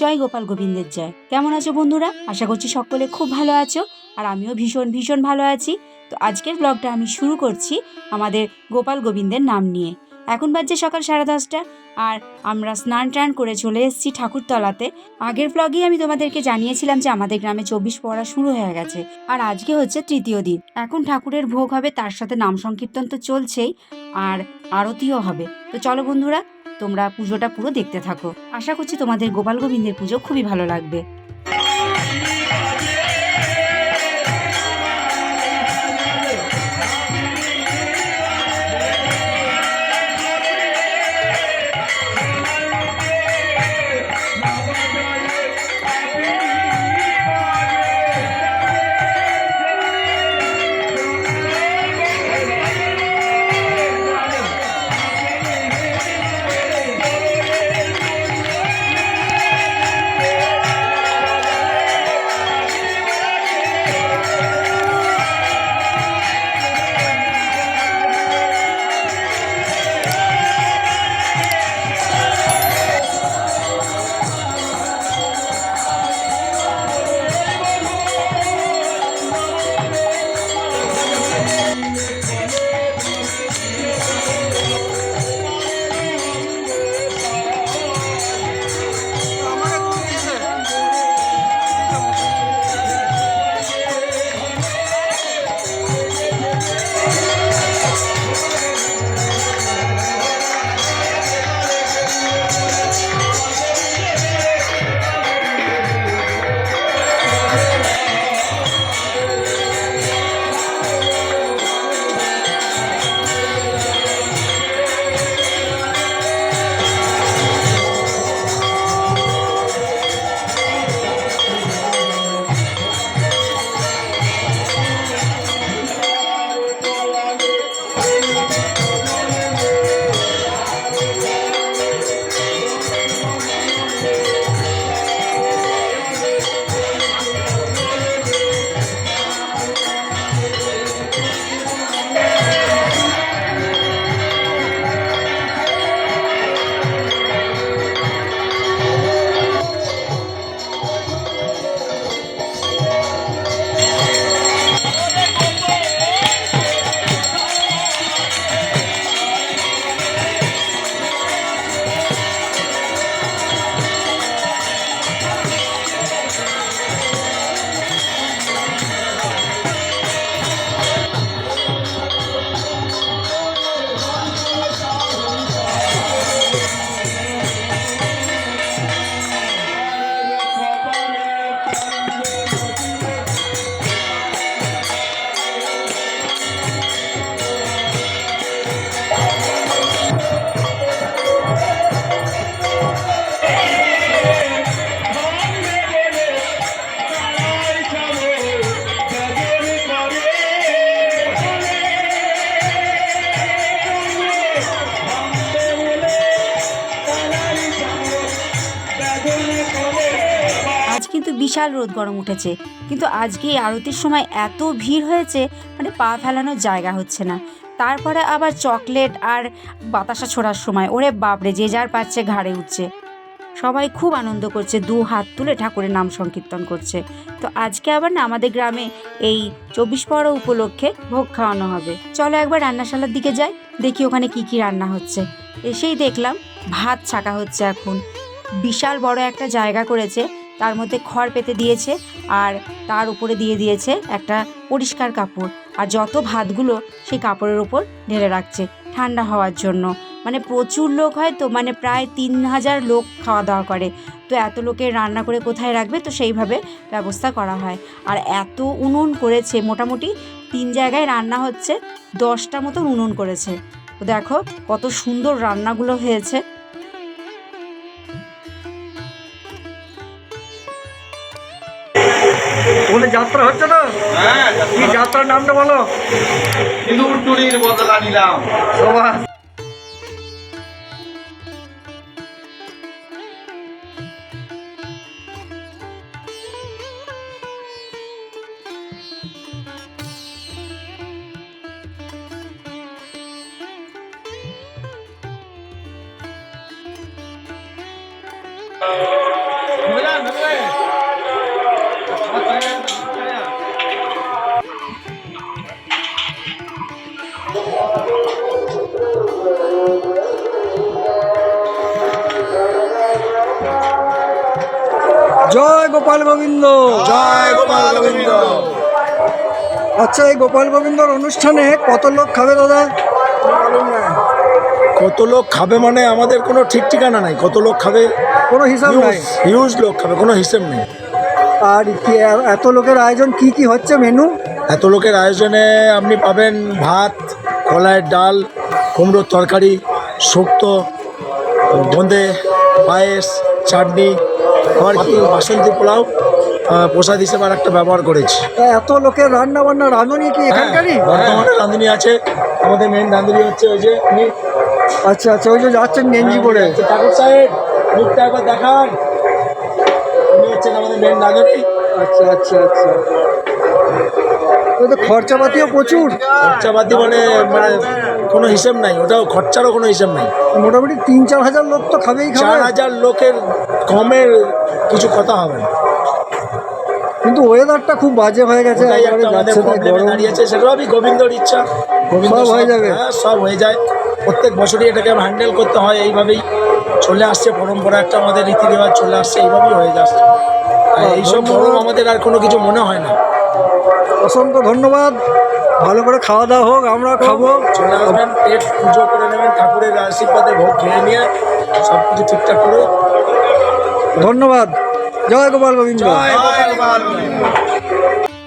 জয় গোপাল গোবিন্দের জয়। কেমন আছো বন্ধুরা? আশা করছি সকলে খুব ভালো আছো আর আমিও ভীষণ ভীষণ ভালো আছি। তো আজকের ব্লগটা আমি শুরু করছি আমাদের গোপাল গোবিন্দের নাম নিয়ে। এখন বাজছে সকাল সাড়ে দশটা আর আমরা স্নান টান করে চলে এসেছি ঠাকুরতলাতে। আগের ব্লগেই আমি তোমাদেরকে জানিয়েছিলাম যে আমাদের গ্রামে চব্বিশ পড়া শুরু হয়ে গেছে আর আজকে হচ্ছে তৃতীয় দিন। এখন ঠাকুরের ভোগ হবে, তার সাথে নাম সংকীর্তন তো চলছেই আর আরতিও হবে। তো চলো বন্ধুরা তোমরা পুজোটা পুরো দেখতে থাকো। আশা করছি তোমাদের গোপাল গোবিন্দের পুজো খুবই ভালো লাগবে। কিন্তু বিশাল রোদ গরম উঠেছে। কিন্তু আজকে এই আরতির সময় এত ভিড় হয়েছে মানে পা ফেলানোর জায়গা হচ্ছে না। তারপরে আবার চকলেট আর বাতাসা ছোড়ার সময়। ওরে বাপরে, যে যার পাচ্ছে ঘাড়ে উঠছে। সবাই খুব আনন্দ করছে, দু হাত তুলে ঠাকুরের নাম সংকীর্তন করছে। তো আজকে আবার না আমাদের গ্রামে এই চব্বিশ পরো উপলক্ষে ভোগ খাওয়ানো হবে। চলো একবার রান্নাশালার দিকে যাই, দেখি ওখানে কি কি রান্না হচ্ছে। এসেই দেখলাম ভাত ছাকা হচ্ছে এখন। বিশাল বড় একটা জায়গা করেছে তার মধ্যে খড় পেতে দিয়েছে আর তার উপরে দিয়ে দিয়েছে একটা পরিষ্কার কাপড়। আর যত ভাতগুলো সেই কাপড়ের ওপর ঢেলে রাখছে ঠান্ডা হওয়ার জন্য। মানে প্রচুর লোক হয় তো মানে প্রায় তিন হাজার লোক খাওয়া দাওয়া করে। তো এত লোকের রান্না করে কোথায় রাখবে? তো সেইভাবে ব্যবস্থা করা হয়। আর এত উনুন করেছে, মোটামুটি তিন জায়গায় রান্না হচ্ছে, দশটা মতো উনুন করেছে। তো দেখো কত সুন্দর রান্নাগুলো হয়েছে। যাত্রা হচ্ছে হ্যাঁ, তো কি যাত্রার নামটা বলো? সিঁদুর বদলা নিলাম। সবাই Oh. জয় গোপাল গোবিন্দ। জয় গোপাল গোবিন্দ। আচ্ছা এই গোপাল গোবিন্দর অনুষ্ঠানে কত লোক খাবে দাদা? কত লোক খাবে মানে আমাদের কোনো ঠিক ঠিকানা নাই। কত লোক খাবে? কোনো হিসাব নাই। হিউজ লোক খাবে কোনো হিসেব নেই। আর কি এত লোকের আয়োজন কি কি হচ্ছে মেনু? এত লোকের আয়োজনে আপনি পাবেন ভাত কলাইয়ের ডাল কুমড়োর তরকারি শুক্তো বোঁদে পায়েস চাটনি আবার কি বাসন্তী পোলাও প্রসাদ হিসেবে আর একটা ব্যবহার করেছি। তা এত লোকের রান্না বান্না রাঁধুনি কি এখানকারই? হ্যাঁ, বর্তমানে রাঁধুনি আছে আমাদের মেন রাঁধুনি হচ্ছে ওই যে উনি। আচ্ছা আচ্ছা ওই যে যাচ্ছেন গেঞ্জি পরে। ঠাকুর সাহেব মুখটা একবার দেখান। উনি হচ্ছেন আমাদের মেন রাঁধুনি। আচ্ছা আচ্ছা আচ্ছা। তো খরচাপাতিও প্রচুর। খরচাপাতি মানে মানে কোনো হিসেব নাই ওটাও খরচারও কোনো হিসেব নাই। মোটামুটি তিন চার হাজার লোক তো খাবেই চার হাজার লোকের কমের কিছু কথা হবে না। কিন্তু ওয়েদারটা খুব বাজে হয়ে গেছে দাঁড়িয়েছে সেটাও আমি গোবিন্দর ইচ্ছা। গোবিন্দ হয়ে যাবে? হ্যাঁ সব হয়ে যায়। প্রত্যেক বছরই এটাকে হ্যান্ডেল করতে হয় এইভাবেই চলে আসছে পরম্পরা একটা আমাদের রীতি রেওয়াজ চলে আসছে এইভাবেই হয়ে যাচ্ছে। আর এইসব গরম আমাদের আর কোনো কিছু মনে হয় না। অসংখ্য ধন্যবাদ। ভালো করে খাওয়া দাওয়া হোক আমরা খাব। চলে আসবেন পেট পুজো করে নেবেন ঠাকুরের আশীর্বাদে ভোগ খেয়ে নিয়ে সব কিছু ঠিকঠাক করে ধন্যবাদ। জয় গোপাল গোবিন্দ।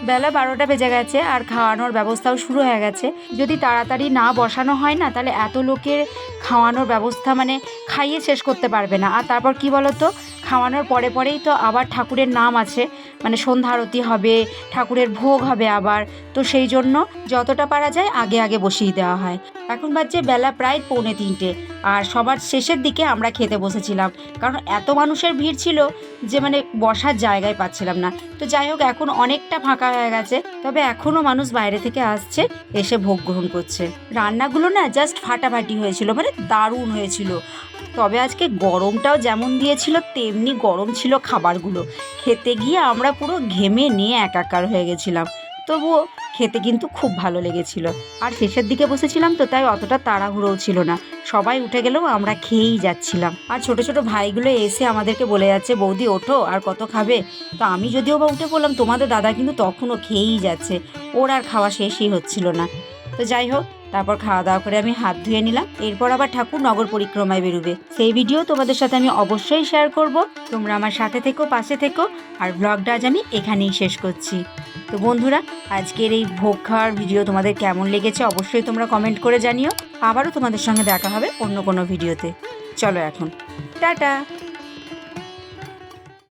বেলা বারোটা বেজে গেছে আর খাওয়ানোর ব্যবস্থাও শুরু হয়ে গেছে। যদি তাড়াতাড়ি না বসানো হয় না, তাহলে এত লোকের খাওয়ানোর ব্যবস্থা মানে খাইয়ে শেষ করতে পারবে না। আর তারপর কি বলতো? খাওয়ানোর পরে পরেই তো আবার ঠাকুরের নাম আছে। মানে সন্ধ্যা আরতি হবে, ঠাকুরের ভোগ হবে আবার। তো সেই জন্য যতটা পারা যায় আগে আগে বসিয়ে দেওয়া হয়। এখন বাজছে বেলা প্রায় পৌনে তিনটে আর সবার শেষের দিকে আমরা খেতে বসেছিলাম। কারণ এত মানুষের ভিড় ছিল যে মানে বসার জায়গায় পাচ্ছিলাম না। তো যাই হোক, এখন অনেকটা ফাঁকা হয়ে গেছে তবে এখনও মানুষ বাইরে থেকে আসছে, এসে ভোগ গ্রহণ করছে। রান্নাগুলো না জাস্ট ফাটাফাটি হয়েছিল মানে দারুণ হয়েছিল। তবে আজকে গরমটাও যেমন দিয়েছিল, তেমনি গরম ছিল খাবারগুলো। খেতে গিয়ে আমরা পুরো ঘেমে নিয়ে একাকার হয়ে গেছিলাম। তবুও খেতে কিন্তু খুব ভালো লেগেছিল। আর শেষের দিকে বসেছিলাম তো, তাই অতটা তাড়াহুড়োও ছিল না। সবাই উঠে গেলেও আমরা খেয়েই যাচ্ছিলাম। আর ছোট ছোট ভাইগুলো এসে আমাদেরকে বলে যাচ্ছে, বৌদি, ওঠো, আর কত খাবে? তো আমি যদিও বা উঠে পড়লাম, তোমাদের দাদা কিন্তু তখনও খেয়েই যাচ্ছে। ওর আর খাওয়া শেষই হচ্ছিল না। তো যাই হোক তারপর খাওয়া দাওয়া করে আমি হাত ধুয়ে নিলাম। এরপর আবার ঠাকুর নগর পরিক্রমায় বেরোবে। সেই ভিডিও তোমাদের সাথে আমি অবশ্যই শেয়ার করব। তোমরা আমার সাথে থেকো, পাশে থেকো। আর ব্লগটা আজ আমি এখানেই শেষ করছি। তো বন্ধুরা, আজকের এই ভোগ খাওয়ার ভিডিও তোমাদের কেমন লেগেছে অবশ্যই তোমরা কমেন্ট করে জানিও। আবারও তোমাদের সঙ্গে দেখা হবে অন্য কোনো ভিডিওতে। চলো এখন। টাটা!